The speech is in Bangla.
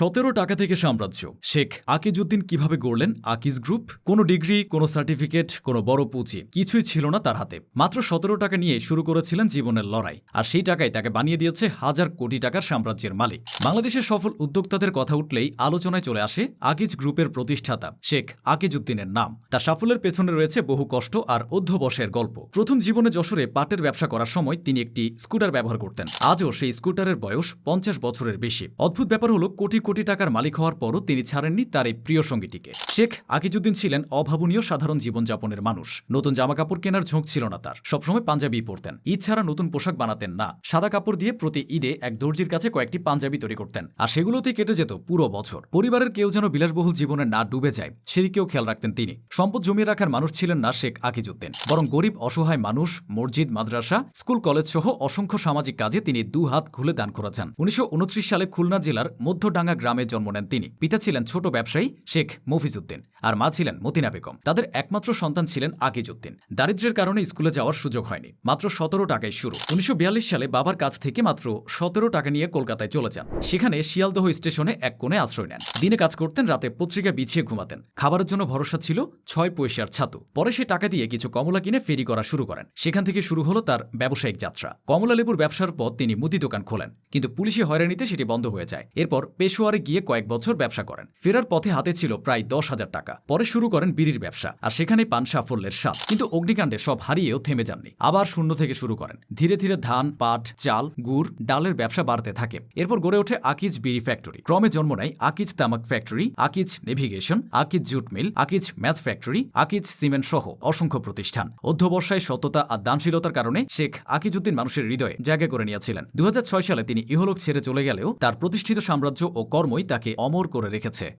সতেরো টাকা থেকে সাম্রাজ্য। শেখ আকিজউদ্দিন কীভাবে গড়লেন আকিজ গ্রুপ? কোনো ডিগ্রি, কোনো সার্টিফিকেট, কোনো বড় পুঁজি কিছুই ছিল না তার হাতে। মাত্র সতেরো টাকা নিয়ে শুরু করেছিলেন জীবনের লড়াই, আর সেই টাকায় তাকে বানিয়ে দিয়েছে হাজার কোটি টাকার সাম্রাজ্যের মালিক। বাংলাদেশের সফল উদ্যোক্তাদের কথা উঠলেই আলোচনায় চলে আসে আকিজ গ্রুপের প্রতিষ্ঠাতা, শেখ আকিজউদ্দিনের নাম। তার সাফল্যের পেছনে রয়েছে বহু কষ্ট আর অধ্যবসের গল্প। প্রথম জীবনে যশোরে পাটের ব্যবসা করার সময় তিনি একটি স্কুটার ব্যবহার করতেন। আজও সেই স্কুটারের বয়স পঞ্চাশ বছরের বেশি। অদ্ভুত ব্যাপার হলো কোটি কোটি টাকার মালিক হওয়ার পরও তিনি ছাড়েননি তার এই প্রিয় সঙ্গীটিকে। শেখ আকিজুদ্দিন ছিলেন অভাবনীয় সাধারণ জীবনযাপনের মানুষ। নতুন জামাকাপড় কেনার ঝোঁক ছিল না তার। সবসময় পাঞ্জাবি পরতেন। ঈদ ছাড়া নতুন পোশাক বানাতেন না। সাদা কাপড় দিয়ে প্রতি ঈদে এক দর্জির কাছে কয়েকটি পাঞ্জাবি তৈরি করতেন। আর সেগুলোতেই কেটে যেত পুরো বছর। পরিবারের কেউ যেন বিলাসবহুল জীবনে না ডুবে যায়, সেদিকেও খেয়াল রাখতেন তিনি। সম্পদ জমিয়ে রাখার মানুষ ছিলেন না শেখ আকিজুদ্দিন। বরং গরিব, অসহায় মানুষ, মসজিদ, মাদ্রাসা, স্কুল কলেজ সহ অসংখ্য সামাজিক কাজে তিনি দু হাত খুলে দান করেছেন। উনিশশো উনত্রিশ সালে খুলনা জেলার মধ্যডাঙ্গা গ্রামে জন্ম নেন তিনি। পিতা ছিলেন ছোট ব্যবসায়ী শেখ মফিজউদ্দিন আর মা ছিলেন মতিনা বেগম। তাদের একমাত্র সন্তান ছিলেন আকিজউদ্দিন দারিদ্রের কারণে স্কুলে যাওয়ার সুযোগ হয়নি। মাত্র সতেরো টাকায় শুরু। উনিশশো বিয়াল্লিশ সালে বাবার কাছ থেকে মাত্র সতেরো টাকা নিয়ে কলকাতায় চলে যান। সেখানে শিয়ালদহ স্টেশনে এক কোণে আশ্রয় নেন। দিনে কাজ করতেন, রাতে পত্রিকা বিছিয়ে ঘুমাতেন। খাবারের জন্য ভরসা ছিল ছয় পয়সার ছাতু। পরে সে টাকা দিয়ে কিছু কমলা কিনে ফেরি করা শুরু করেন। সেখান থেকে শুরু হলো তার ব্যবসায়িক যাত্রা। কমলা লেবুর ব্যবসার পর তিনি মুদি দোকান খোলেন। কিন্তু পুলিশি হয়রানিতে সেটি বন্ধ হয়ে যায়। এরপর পেশোয়ারে গিয়ে কয়েক বছর ব্যবসা করেন ফেরার পথে হাতে ছিল প্রায় দশ হাজার টাকা পরে শুরু করেন বিড়ির ব্যবসা আর সেখানে পান সাফল্যের স্বাদ কিন্তু অগ্নিকাণ্ডে সব হারিয়েও থেমে যাননি আবার শূন্য থেকে শুরু করেন ধীরে ধীরে ধান পাট চাল গুড় ডালের ব্যবসা বাড়তে থাকে এরপর গড়ে ওঠে আকিজ বিড়ি ফ্যাক্টরি ক্রমে জন্ম নেয় আকিজ তামাক factory Akij navigation Akij jute mill Akij match factory Akij cement সহ অসংখ্য প্রতিষ্ঠান অধ্যবসায় সততা আর দানশীলতার কারণে শেখ আকিজউদ্দিন মানুষের হৃদয়ে জায়গা করে নিয়েছিলেন দু হাজার ছয় সালে তিনি ইহলোক ছেড়ে চলে গেলেও তার প্রতিষ্ঠিত সাম্রাজ্য ও কর্মই তাকে অমর করে রেখেছে।